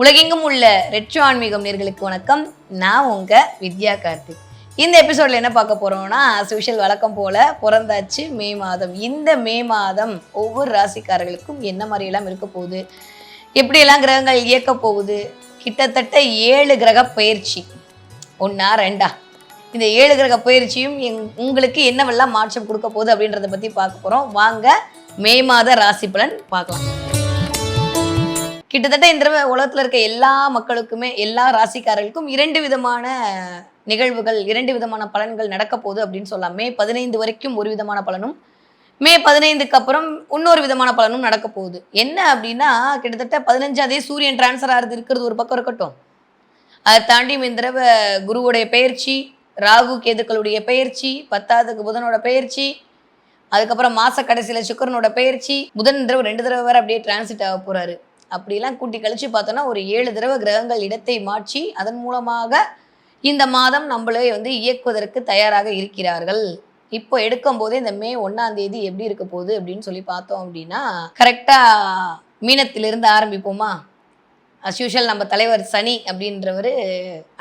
உலகெங்கும் உள்ள ரெட்ரோ ஆன்மீகம் நேர்களுக்கு வணக்கம். நான் உங்க வித்யா கார்த்திக். இந்த எபிசோட்ல என்ன பார்க்க போறோம்னா சுஷல் வழக்கம் போல பிறந்தாச்சு மே மாதம். இந்த மே மாதம் ஒவ்வொரு ராசிக்காரர்களுக்கும் என்ன மாதிரியெல்லாம் இருக்க போகுது? எப்படியெல்லாம் கிரகங்கள் இயக்க போகுது? கிட்டத்தட்ட ஏழு கிரக பயிற்சி. ஒன்றா ரெண்டா? இந்த ஏழு கிரக பயிற்சியும் எங் உங்களுக்கு என்னவெல்லாம் மாற்றம் கொடுக்க போகுது அப்படின்றத பற்றி பார்க்க போகிறோம் வாங்க மே மாத ராசி பலன் பார்க்கலாம். கிட்டத்தட்ட இந்த தடவை உலகத்தில் இருக்க எல்லா மக்களுக்குமே எல்லா ராசிக்காரர்களுக்கும் இரண்டு விதமான நிகழ்வுகள் இரண்டு விதமான பலன்கள் நடக்க போகுது அப்படின்னு சொல்லலாம். மே பதினைந்து வரைக்கும் ஒரு விதமான பலனும் மே பதினைந்துக்கு அப்புறம் இன்னொரு விதமான பலனும் நடக்க போகுது. என்ன அப்படின்னா கிட்டத்தட்ட பதினஞ்சாந்தேதி சூரியன் டிரான்ஸ்ஃபர் ஆகிறது இருக்கிறது ஒரு பக்கம் இருக்கட்டும். அதை தாண்டி இந்த தடவை குருவுடைய பயிற்சி ராகு கேதுக்களுடைய பயிற்சி பத்தாவதுக்கு புதனோட பயிற்சி அதுக்கப்புறம் மாச கடைசியில் சுக்கரனோட பெயர்ச்சி புதன் தடவை ரெண்டு தடவை வேற அப்படியே டிரான்சிட் ஆக போறாரு. அப்படிலாம் கூட்டி கழிச்சு பார்த்தோன்னா ஒரு ஏழு தடவை கிரகங்கள் இடத்தை மாற்றி அதன் மூலமாக இந்த மாதம் நம்மளே வந்து இயக்குவதற்கு தயாராக இருக்கிறார்கள். இப்போ எடுக்கும் போதே இந்த மே ஒன்னாம் தேதி எப்படி இருக்க போகுது அப்படின்னு சொல்லி பார்த்தோம் அப்படின்னா கரெக்டா மீனத்திலிருந்து ஆரம்பிப்போமா? அஸ்யூஷுவல் நம்ம தலைவர் சனி அப்படின்றவர்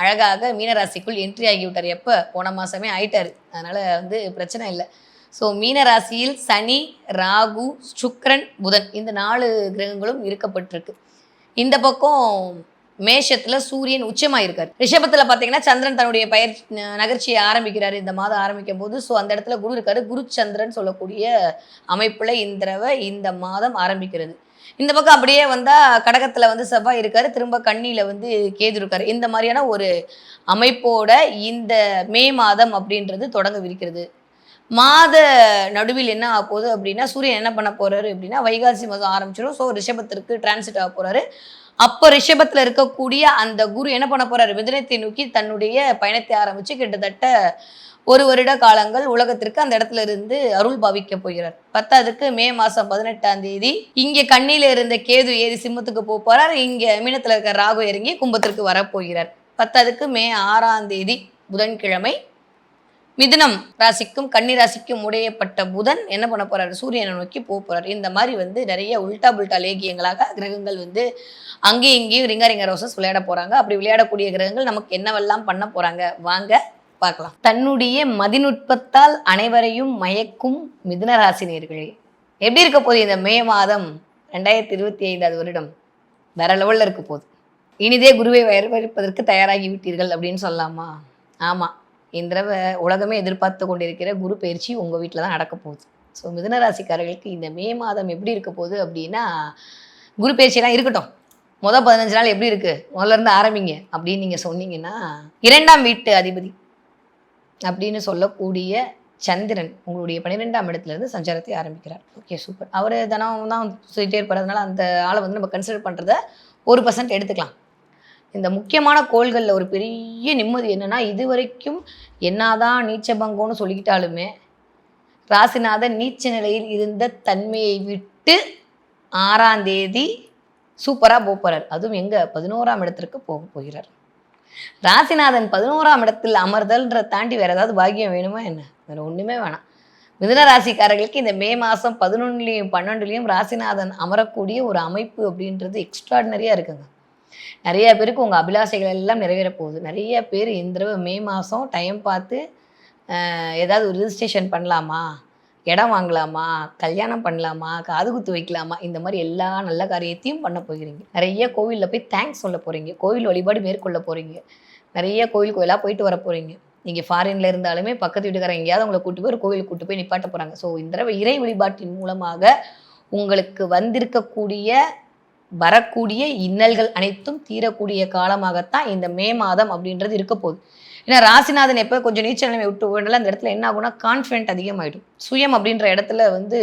அழகாக மீனராசிக்குள் என்ட்ரி ஆகிவிட்டார். எப்போ? போன மாதமே ஆயிட்டார். அதனால் வந்து பிரச்சனை இல்லை. ஸோ மீனராசியில் சனி ராகு சுக்ரன் புதன் இந்த நாலு கிரகங்களும் இருக்கப்பட்டிருக்கு. இந்த பக்கம் மேஷத்தில் சூரியன் உச்சமாக இருக்கார் ரிஷபத்தில் பார்த்தீங்கன்னா சந்திரன் தன்னுடைய பயிர் நகர்ச்சியை ஆரம்பிக்கிறார். இந்த மாதம் ஆரம்பிக்கும் போது ஸோ அந்த இடத்துல குரு இருக்காரு. குரு சந்திரன் சொல்லக்கூடிய அமைப்பில் இந்த தடவை இந்த மாதம் ஆரம்பிக்கிறது. இந்த பக்கம் அப்படியே வந்தால் கடகத்தில் வந்து செவ்வாய் இருக்கார். திரும்ப கண்ணியில் வந்து கேது இருக்கார். இந்த மாதிரியான ஒரு அமைப்போட இந்த மே மாதம் அப்படின்றது தொடங்கவிருக்கிறது மாத நடுவில் என்ன ஆக போகுது அப்படின்னா சூரியன் என்ன பண்ண போறாரு அப்படின்னா வைகாசி மாதம் ஆரம்பிச்சிடும் ஸோ ரிஷபத்திற்கு டிரான்சிட் ஆக போறாரு. அப்போ ரிஷபத்தில் இருக்கக்கூடிய அந்த குரு என்ன பண்ண போறாரு? மிதனத்தை நோக்கி தன்னுடைய பயணத்தை ஆரம்பிச்சு கிட்டத்தட்ட ஒரு வருட காலங்கள் உலகத்திற்கு அந்த இடத்துல இருந்து அருள் பாவிக்க போகிறார். பத்தாவதுக்கு மே மாசம் பதினெட்டாம் தேதி இங்க கண்ணில இருந்த கேது ஏறி சிம்மத்துக்கு போக போறார். இங்க மீனத்துல இருக்க ராகு இறங்கி கும்பத்திற்கு வரப்போகிறார் பத்தாவதுக்கு மே ஆறாம் தேதி புதன்கிழமை மிதுனம் ராசிக்கும் கன்னி ராசிக்கும் உடையப்பட்ட புதன் என்ன பண்ண போறாரு? சூரியனை நோக்கி போக போறாரு. இந்த மாதிரி வந்து நிறைய உல்டா புல்டா லேகியங்களாக கிரகங்கள் வந்து அங்கேயும் இங்கேயும் ரிங்கா ரிங்க ரோசஸ் விளையாட போறாங்க. அப்படி விளையாடக்கூடிய கிரகங்கள் நமக்கு என்னவெல்லாம் பண்ண போறாங்க? வாங்க பார்க்கலாம். தன்னுடைய மதிநுட்பத்தால் அனைவரையும் மயக்கும் மிதுனராசினியர்களே எப்படி இருக்க போகுது இந்த மே மாதம் ரெண்டாயிரத்தி இருபத்தி ஐந்தாவது வருடம்? வேற லெவலில் இருக்க போகுது. இனிதே குருவை வரவேற்பதற்கு தயாராகி விட்டீர்கள் அப்படின்னு சொல்லலாமா? ஆமாம் இந்த தடவை உலகமே எதிர்பார்த்து கொண்டிருக்கிற குரு பயிற்சி உங்கள் வீட்டில் தான் நடக்க போகுது. ஸோ மிதனராசிக்காரர்களுக்கு இந்த மே மாதம் எப்படி இருக்க போகுது அப்படின்னா குரு பயிற்சியெல்லாம் இருக்கட்டும். முதல் பதினஞ்சு நாள் எப்படி இருக்குது முதல்ல இருந்து ஆரம்பிங்க. அப்படின்னு நீங்கள் சொன்னீங்கன்னா இரண்டாம் வீட்டு அதிபதி அப்படின்னு சொல்லக்கூடிய சந்திரன் உங்களுடைய பன்னிரெண்டாம் இடத்துலேருந்து சஞ்சாரத்தை ஆரம்பிக்கிறார். ஓகே சூப்பர் அவர் தினம் தான் சொல்லிட்டே இருப்பார். அதனால் அந்த ஆளை வந்து நம்ம கன்சிடர் பண்ணுறத ஒரு பர்சன்ட் எடுத்துக்கலாம். இந்த முக்கியமான கோள்களில் ஒரு பெரிய நிம்மதி என்னென்னா இது வரைக்கும் என்னதான் நீச்ச பங்கோன்னு சொல்லிக்கிட்டாலுமே ராசிநாதன் நீச்ச நிலையில் இருந்த தன்மையை விட்டு ஆறாம் தேதி சூப்பராக போகிறார் அதுவும் எங்கே? பதினோராம் இடத்திற்கு போக போகிறார். ராசிநாதன் பதினோராம் இடத்தில் அமர்தல்ன்ற தாண்டி வேற ஏதாவது பாக்கியம் வேணுமா என்ன? வேற ஒன்றுமே வேணாம். மிதுன ராசிக்காரர்களுக்கு இந்த மே மாதம் பதினொன்றுலையும் பன்னெண்டுலேயும் ராசிநாதன் அமரக்கூடிய ஒரு அமைப்பு அப்படின்றது எக்ஸ்ட்ராடினரியாக இருக்குங்க. நிறைய பேருக்கு உங்கள் அபிலாஷைகள் எல்லாம் நிறைவேற போகுது. நிறைய பேர் இந்த தடவை மே மாதம் டைம் பார்த்து ஏதாவது ஒரு ரிஜிஸ்ட்ரேஷன் பண்ணலாமா? இடம் வாங்கலாமா? கல்யாணம் பண்ணலாமா? காது குத்து வைக்கலாமா? இந்த மாதிரி எல்லா நல்ல காரியத்தையும் பண்ண போகிறீங்க. நிறைய கோவிலில் போய் தேங்க்ஸ் சொல்ல போகிறீங்க கோவில் வழிபாடு மேற்கொள்ள போகிறீங்க நிறைய கோவில் கோயிலாக போயிட்டு வர போகிறீங்க நீங்கள் ஃபாரினில் இருந்தாலுமே பக்கத்து வீட்டுக்காரங்க எங்கேயாவது உங்களை கூட்டு போய் ஒரு கோவில் கூட்டு போய் நிப்பாட்ட போகிறாங்க ஸோ இந்த தடவை இறை வழிபாட்டின் மூலமாக உங்களுக்கு வந்திருக்கக்கூடிய வரக்கூடிய இன்னல்கள் அனைத்தும் தீரக்கூடிய காலமாகத்தான் இந்த மே மாதம் அப்படின்றது இருக்க போகுது. ஏன்னா ராசிநாதன் எப்போ கொஞ்சம் நீச்சல் நிலைமை விட்டு வேண்டாம் அந்த இடத்துல என்ன ஆகும்னா கான்ஃபிடென்ட் அதிகமாகிடும் சுயம் அப்படின்ற இடத்துல வந்து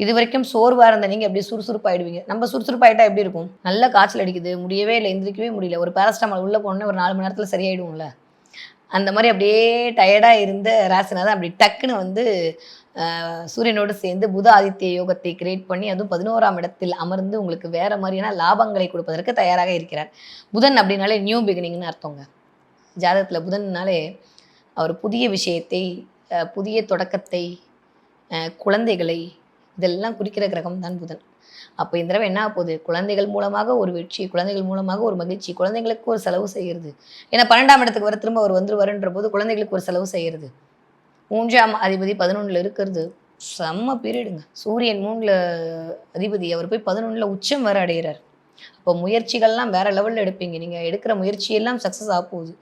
இது வரைக்கும் சோர்வாக இருந்த நீங்கள் அப்படியே சுறுசுறுப்பாயிடுவீங்க. நம்ம சுறுசுறுப்பாயிட்டா எப்படி இருக்கும்? நல்ல காய்ச்சல் அடிக்குது முடியவே இல்லை எந்திரிக்கவே முடியல ஒரு பேரஸ்டாமல் உள்ளே போனோன்னே ஒரு நாலு மணி நேரத்தில் சரியாயிடும்ல. அந்த மாதிரி அப்படியே டயர்டாக இருந்த ராசிநாதன் அப்படி டக்குன்னு வந்து சூரியனோடு சேர்ந்து புத ஆதித்ய யோகத்தை கிரியேட் பண்ணி அதுவும் பதினோராம் இடத்தில் அமர்ந்து உங்களுக்கு வேற மாதிரியான லாபங்களை கொடுப்பதற்கு தயாராக இருக்கிறார். புதன் அப்படின்னாலே நியூ பிகினிங்னு அர்த்தங்க. ஜாதகத்தில் புதன்னாலே அவர் புதிய விஷயத்தை புதிய தொடக்கத்தை குழந்தைகளை இதெல்லாம் குறிக்கிற கிரகம் தான் புதன். அப்போ இந்த தடவை என்ன போகுது? குழந்தைகள் மூலமாக ஒரு வெற்றி குழந்தைகள் மூலமாக ஒரு மகிழ்ச்சி குழந்தைங்களுக்கு ஒரு செலவு செய்கிறது. ஏன்னா பன்னெண்டாம் இடத்துக்கு வர திரும்ப அவர் வந்துருவாருன்ற போது குழந்தைகளுக்கு ஒரு செலவு செய்கிறது. மூன்றாம் அதிபதி பதினொன்றில் இருக்கிறது. செம்ம பீரியடுங்க. சூரியன் மூணில் அதிபதி அவர் போய் பதினொன்றில் உச்சம் வேற அடைகிறார். அப்போ முயற்சிகள்லாம் வேற லெவலில் எடுப்பீங்க. நீங்கள் எடுக்கிற முயற்சியெல்லாம் சக்ஸஸ் ஆக போகுது.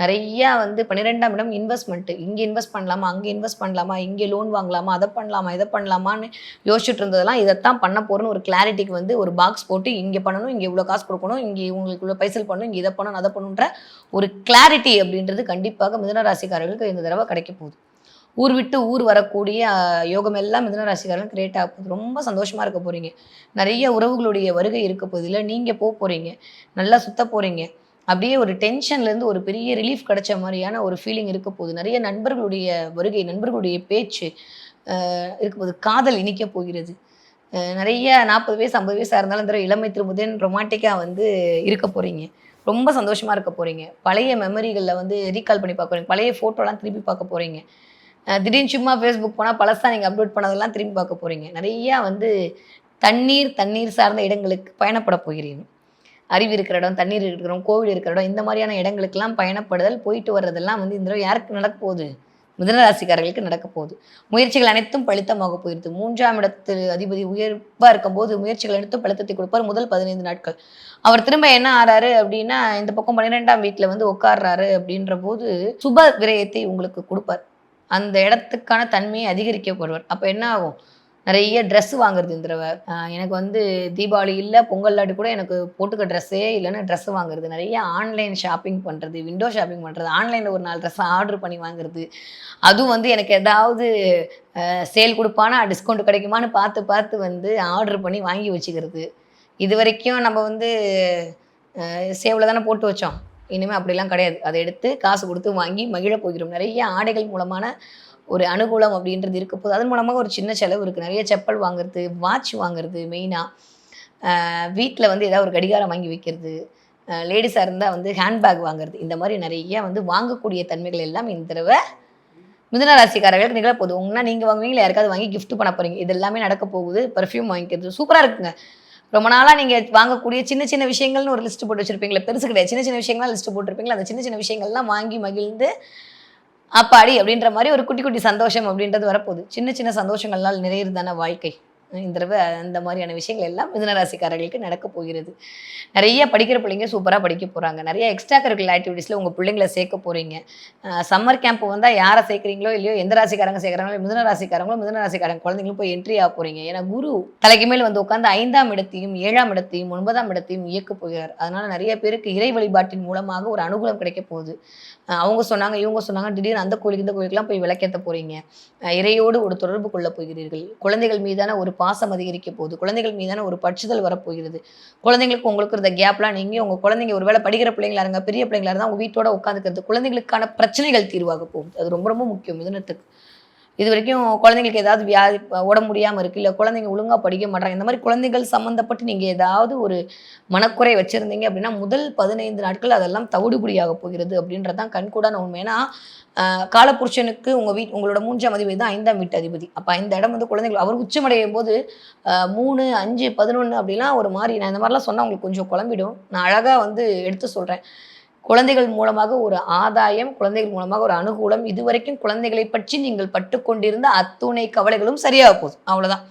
நிறையா வந்து பன்னிரெண்டாம் இடம் இன்வெஸ்ட்மெண்ட்டு இங்கே இன்வெஸ்ட் பண்ணலாமா? அங்கே இன்வெஸ்ட் பண்ணலாமா? இங்கே லோன் வாங்கலாமா? அதை பண்ணலாமா? இதை பண்ணலாமான்னு யோசிச்சுட்டு இருந்ததெல்லாம் இதைத்தான் பண்ண போகிறோன்னு ஒரு கிளாரிட்டிக்கு வந்து ஒரு பாக்ஸ் போட்டு இங்கே பண்ணணும் இங்கே இவ்வளோ காசு கொடுக்கணும் இங்கே உங்களுக்கு இவ்வளோ பைசல் பண்ணணும் இங்கே இதை பண்ணணும் அதை பண்ணுன்ற ஒரு கிளாரிட்டி அப்படின்றது கண்டிப்பாக மிதனராசிக்காரர்களுக்கு இந்த தடவை கிடைக்க போகுது. ஊர் விட்டு ஊர் வரக்கூடிய யோகம் எல்லாம் மிதுன ராசிக்காரர்கள் கிரியேட் ஆக போகுது. ரொம்ப சந்தோஷமாக இருக்க போகிறீங்க நிறைய உறவுகளுடைய வருகை இருக்க போதில் நீங்கள் போக போகிறீங்க நல்லா சுத்த போகிறீங்க அப்படியே ஒரு டென்ஷன்லேருந்து ஒரு பெரிய ரிலீஃப் கிடைச்ச மாதிரியான ஒரு ஃபீலிங் இருக்க போகுது. நிறைய நண்பர்களுடைய வருகை நண்பர்களுடைய பேச்சு அஹ், இருக்க போகுது. காதல் இனிக்க போகிறது. நிறைய நாற்பது வயசு ஐம்பது வயசாக இருந்தாலும் இந்த தடவை இளமை திரும்புதேன் ரொமான்டிக்காக வந்து இருக்க போகிறீங்க ரொம்ப சந்தோஷமாக இருக்க போகிறீங்க பழைய மெமரிகளில் வந்து ரீகால் பண்ணி பார்க்க போகிறீங்க பழைய ஃபோட்டோலாம் திருப்பி பார்க்க போகிறீங்க திடீர்னு சும்மா ஃபேஸ்புக் போனால் பழசாக நீங்கள் அப்லோட் பண்ணதெல்லாம் திரும்பி பார்க்க போகிறீங்க நிறையா வந்து தண்ணீர் தண்ணீர் சார்ந்த இடங்களுக்கு பயணப்பட போகிறீங்க. அருவி இருக்கிற இடம் தண்ணீர் இருக்கிற இடம் கோவில் இருக்கிற இடம் இந்த மாதிரியான இடங்களுக்கெல்லாம் பயணப்படுதல் போயிட்டு வர்றதெல்லாம் வந்து இந்த தடவை யாருக்கு நடக்க போகுது? மிதனராசிக்காரர்களுக்கு நடக்க போகுது. முயற்சிகள் அனைத்தும் பலித்தமாக போயிருது மூன்றாம் இடத்து அதிபதி உயர்வாக இருக்கும்போது முயற்சிகள் அனைத்தும் பழுத்தத்தை கொடுப்பார். முதல் பதினைந்து நாட்கள். அவர் திரும்ப என்ன ஆறாரு அப்படின்னா இந்த பக்கம் பன்னிரெண்டாம் வீட்டில் வந்து உட்கார்றாரு அப்படின்ற போது சுப விரயத்தை உங்களுக்கு கொடுப்பார். அந்த இடத்துக்கான தன்மையை அதிகரிக்கப்படுவார். அப்போ என்ன ஆகும்? நிறைய ட்ரெஸ் வாங்குறது இந்த தடவை. எனக்கு வந்து தீபாவளி இல்லை பொங்கல் இல்லாட்டி கூட எனக்கு போட்டுக்க ட்ரெஸ்ஸே இல்லைன்னா ட்ரெஸ் வாங்குறது. நிறைய ஆன்லைன் ஷாப்பிங் பண்ணுறது விண்டோ ஷாப்பிங் பண்ணுறது ஆன்லைனில் ஒரு நாலு ட்ரெஸ் ஆர்டர் பண்ணி வாங்குறது. அதுவும் வந்து எனக்கு ஏதாவது சேல் கொடுப்பானா டிஸ்கவுண்ட் கிடைக்குமான்னு பார்த்து பார்த்து வந்து ஆர்டர் பண்ணி வாங்கி வச்சுக்கிறது. இது வரைக்கும் நம்ம வந்து சேவில் தானே போட்டு வச்சோம். இனிமேல் அப்படிலாம் கிடையாது. அதை எடுத்து காசு கொடுத்து வாங்கி மகிழ போகிறோம் நிறைய ஆடைகள் மூலமான ஒரு அனுகூலம் அப்படின்றது இருக்க போது அதன் மூலமாக ஒரு சின்ன செலவு இருக்குது நிறைய செப்பல் வாங்குறது வாட்ச் வாங்குறது மெயினாக வீட்டில் வந்து ஏதாவது ஒரு கடிகாரம் வாங்கி வைக்கிறது. லேடிஸாக இருந்தால் வந்து ஹேண்ட்பேக் வாங்குறது. இந்த மாதிரி நிறைய வந்து வாங்கக்கூடிய தன்மைகள் எல்லாம் இந்த தடவை மிதுன ராசிக்காரர்களுக்கு நிகழப்போகுது உங்கன்னா நீங்கள் வாங்குவீங்களா? யாருக்காவது வாங்கி கிஃப்ட் பண்ண போகிறீங்க இது எல்லாமே நடக்க போகுது. பர்ஃப்யூம் வாங்கிக்கிறது. சூப்பராக இருக்குங்க. ரொம்ப நாளாக நீங்கள் வாங்கக்கூடிய சின்ன சின்ன விஷயங்கள்னு ஒரு லிஸ்ட் போட்டு வச்சிருப்பீங்களா. பெருசு கிடையாது. சின்ன சின்ன விஷயங்கள்லாம் லிஸ்ட் போட்டிருப்பீங்களா. அந்த சின்ன சின்ன விஷயங்கள்லாம் வாங்கி மகிழ்ந்து அப்பாடி அப்படின்ற மாதிரி ஒரு குட்டி குட்டி சந்தோஷம் அப்படின்றது வரப்போகுது. சின்ன சின்ன சந்தோஷங்கள்னால் தானே வாழ்க்கை? இந்த தடவை அந்த மாதிரியான விஷயங்கள் எல்லாம் மிதனராசிக்காரர்களுக்கு நடக்க போகிறது. நிறைய படிக்கிற பிள்ளைங்க சூப்பராக படிக்க போகிறாங்க நிறைய எக்ஸ்ட்ரா கரிக்குலர் ஆக்டிவிட்டீஸில் உங்கள் பிள்ளைங்களை சேர்க்க போகிறீங்க சம்மர் கேம்ப் வந்தால் யாரை சேர்க்குறீங்களோ இல்லையோ எந்த ராசிக்காரங்க சேர்க்குறாங்களோ மிதுன ராசிக்காரங்களோ மிதுன ராசிக்காரங்க குழந்தைங்களும் போய் என்ட்ரி ஆக போகிறீங்க ஏன்னா குரு தலைக்கு மேல் வந்து உட்காந்து ஐந்தாம் இடத்தையும் ஏழாம் இடத்தையும் ஒன்பதாம் இடத்தையும் இயக்க போகிறார். அதனால் நிறைய பேருக்கு இறை வழிபாட்டின் மூலமாக ஒரு அனுகூலம் கிடைக்க போகுது. அவங்க சொன்னாங்க இவங்க சொன்னாங்க திடீர்னு அந்த கோயிலுக்கு இந்த கோயிலுக்குலாம் போய் விளக்கேற்ற போகிறீங்க இறையோடு ஒரு தொடர்பு கொள்ள போகிறீர்கள். குழந்தைகள் மீதான ஒரு பாசம் அதிகரிக்க போகுது. குழந்தைகள் மீதான ஒரு பற்றுதல் வரப்போகிறது. குழந்தைங்களுக்கு உங்களுக்கு இருந்த கேப்லாம் நீங்கள் உங்கள் குழந்தைங்க ஒருவேளை படிக்கிற பிள்ளைங்களா இருங்க பெரிய பிள்ளைங்களா இருந்தால் உங்கள் வீட்டோட உட்காந்துக்கிறது குழந்தைங்களுக்கான பிரச்சனைகள் தீர்வாக போகுது. அது ரொம்ப ரொம்ப முக்கியம். மிதனத்துக்கு. இது வரைக்கும் குழந்தைங்களுக்கு ஏதாவது வியாதி உடம்பு முடியாமல் இருக்குது இல்லை குழந்தைங்க ஒழுங்காக படிக்க மாட்டாங்க இந்த மாதிரி குழந்தைகள் சம்மந்தப்பட்டு நீங்கள் ஏதாவது ஒரு மனக்குறை வச்சுருந்தீங்க அப்படின்னா முதல் பதினைந்து நாட்கள் அதெல்லாம் தவிடுபடியாக போகிறது அப்படின்றதான் கண்கூடான உண்மை ஏன்னா ஆஹ் காலபுருஷனுக்கு உங்கள் வீட் உங்களோட மூன்றாம் அதிபதி தான் ஐந்தாம் வீட்டு அதிபதி. அப்போ இந்த இடம் வந்து குழந்தைகள் அவர் உச்சமடையும் போது மூணு அஞ்சு பதினொன்று அப்படிலாம் ஒரு மாதிரி நான் இந்த மாதிரிலாம் சொன்னால் உங்களுக்கு கொஞ்சம் குழம்பிடும். நான் அழகாக வந்து எடுத்து சொல்கிறேன் குழந்தைகள் மூலமாக ஒரு ஆதாயம் குழந்தைகள் மூலமாக ஒரு அனுகூலம். இதுவரைக்கும் குழந்தைகளை பற்றி நீங்கள் பட்டுக்கொண்டிருந்த அத்துணை கவலைகளும் சரியாக போதும் அவ்வளோதான்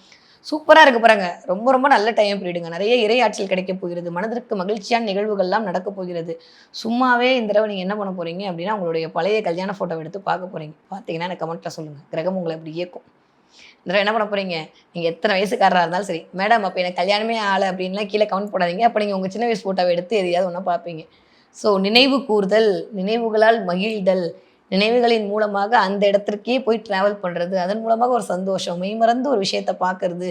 சூப்பராக இருக்க பாருங்க. ரொம்ப ரொம்ப நல்ல டைம் பீரியடுங்க நிறைய இரையாற்றல் கிடைக்க போகிறது. மனதிற்கு மகிழ்ச்சியான நிகழ்வுகள்லாம் நடக்க போகிறது. சும்மாவே இந்த தடவை நீங்கள் என்ன பண்ண போகிறீங்க அப்படின்னா உங்களுடைய பழைய கல்யாண ஃபோட்டோ எடுத்து பார்க்க போகிறீங்க பார்த்தீங்கன்னா எனக்கு கமெண்ட்டில் சொல்லுங்கள் கிரகம் உங்களை எப்படி இயக்கும். இந்த தடவை என்ன பண்ண போறீங்க? நீங்கள் எத்தனை வயசுக்காரராக இருந்தாலும் சரி மேடம் அப்போ எனக்கு கல்யாணமே ஆளை அப்படின்லாம் கீழே கமெண்ட் போடாதீங்க. அப்போ நீங்கள் உங்கள் சின்ன வயசு ஃபோட்டோவை எடுத்து எதையாவது ஒன்றா பார்ப்பீங்க. ஸோ நினைவு கூர்தல் நினைவுகளால் மகிழ்தல் நினைவுகளின் மூலமாக அந்த இடத்திற்கே போய் ட்ராவல் பண்ணுறது அதன் மூலமாக ஒரு சந்தோஷம் மெய்மறந்து ஒரு விஷயத்தை பார்க்கறது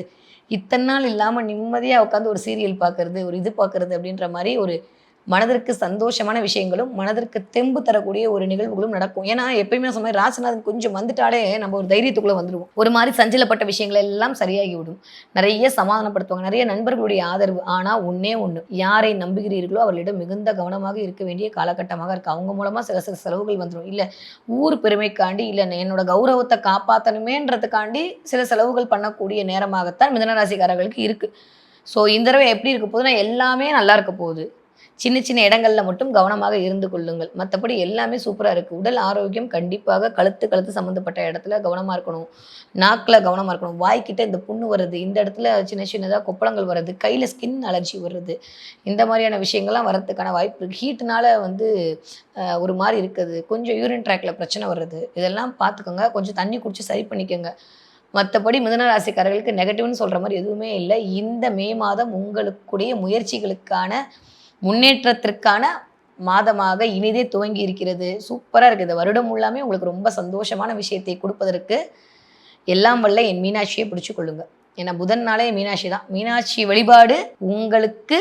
இத்தனை நாள் இல்லாமல் நிம்மதியாக உட்காந்து ஒரு சீரியல் பார்க்கறது ஒரு இது பார்க்கறது அப்படின்ற மாதிரி ஒரு மனதிற்கு சந்தோஷமான விஷயங்களும் மனதிற்கு தெம்பு தரக்கூடிய ஒரு நிகழ்வுகளும் நடக்கும். ஏன்னா எப்பயுமே சொன்ன மாதிரி ராசிநாதன் கொஞ்சம் வந்துட்டாலே நம்ம ஒரு தைரியத்துக்குள்ளே வந்துடுவோம் ஒரு மாதிரி சஞ்சலப்பட்ட விஷயங்கள் எல்லாம் சரியாகி விடும் நிறைய சமாதானப்படுத்துவாங்க. நிறைய நண்பர்களுடைய ஆதரவு. ஆனால் ஒன்றே ஒன்று யாரை நம்புகிறீர்களோ அவர்களிடம் மிகுந்த கவனமாக இருக்க வேண்டிய காலகட்டமாக இருக்கு. அவங்க மூலமாக சில சில செலவுகள் வந்துடும் இல்லை ஊர் பெருமைக்காண்டி இல்லை என்னோட கௌரவத்தை காப்பாற்றணுமேன்றதுக்காண்டி சில செலவுகள் பண்ணக்கூடிய நேரமாகத்தான் மிதனராசிக்காரர்களுக்கு இருக்கு. ஸோ இந்த தடவை எப்படி இருக்க போகுதுன்னா எல்லாமே நல்லா இருக்க போகுது. சின்ன சின்ன இடங்கள்ல மட்டும் கவனமாக இருந்து கொள்ளுங்கள். மற்றபடி எல்லாமே சூப்பராக இருக்குது உடல் ஆரோக்கியம் கண்டிப்பாக கழுத்து கழுத்து சம்மந்தப்பட்ட இடத்துல கவனமாக இருக்கணும். நாக்கில் கவனமாக இருக்கணும். வாய்க்கிட்ட இந்த புண்ணு வருது இந்த இடத்துல சின்ன சின்னதாக கொப்பளங்கள் வருது கையில் ஸ்கின் அலர்ஜி வருது இந்த மாதிரியான விஷயங்கள்லாம் வரதுக்கான வாய்ப்பு இருக்குது ஹீட்னால வந்து ஒரு மாதிரி இருக்குது. கொஞ்சம் யூரின் ட்ராக்ல பிரச்சனை வருது இதெல்லாம் பார்த்துக்கோங்க கொஞ்சம் தண்ணி குடிச்சு சரி பண்ணிக்கோங்க. மற்றபடி மிதுன ராசிக்காரர்களுக்கு நெகட்டிவ்னு சொல்கிற மாதிரி எதுவுமே இல்லை. இந்த மே மாதம் உங்களுக்குடைய முயற்சிகளுக்கான முன்னேற்றத்திற்கான மாதமாக இனிதே துவங்கி இருக்கிறது. சூப்பராக இருக்குது. இந்த வருடம் எல்லாமே உங்களுக்கு ரொம்ப சந்தோஷமான விஷயத்தை கொடுப்பதற்கு எல்லாம் வல்ல என் மீனாட்சியை பிடிச்சு கொள்ளுங்க. ஏன்னா புதன் நாளே மீனாட்சி தான். மீனாட்சி வழிபாடு உங்களுக்கு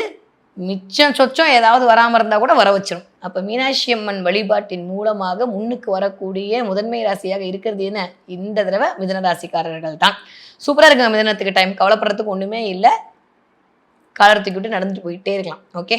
மிச்சம் சொச்சம் ஏதாவது வராமல் இருந்தால் கூட வர வச்சிடும் அப்போ மீனாட்சி அம்மன் வழிபாட்டின் மூலமாக முன்னுக்கு வரக்கூடிய முதன்மை ராசியாக இருக்கிறது என்ன இந்த தடவை மிதன ராசிக்காரர்கள் தான். சூப்பராக இருக்குங்க மிதனத்துக்கு டைம் கவலைப்படுறதுக்கு ஒன்றுமே இல்லை. காலத்துக்கு விட்டு நடந்துட்டு போயிட்டே இருக்கலாம். ஓகே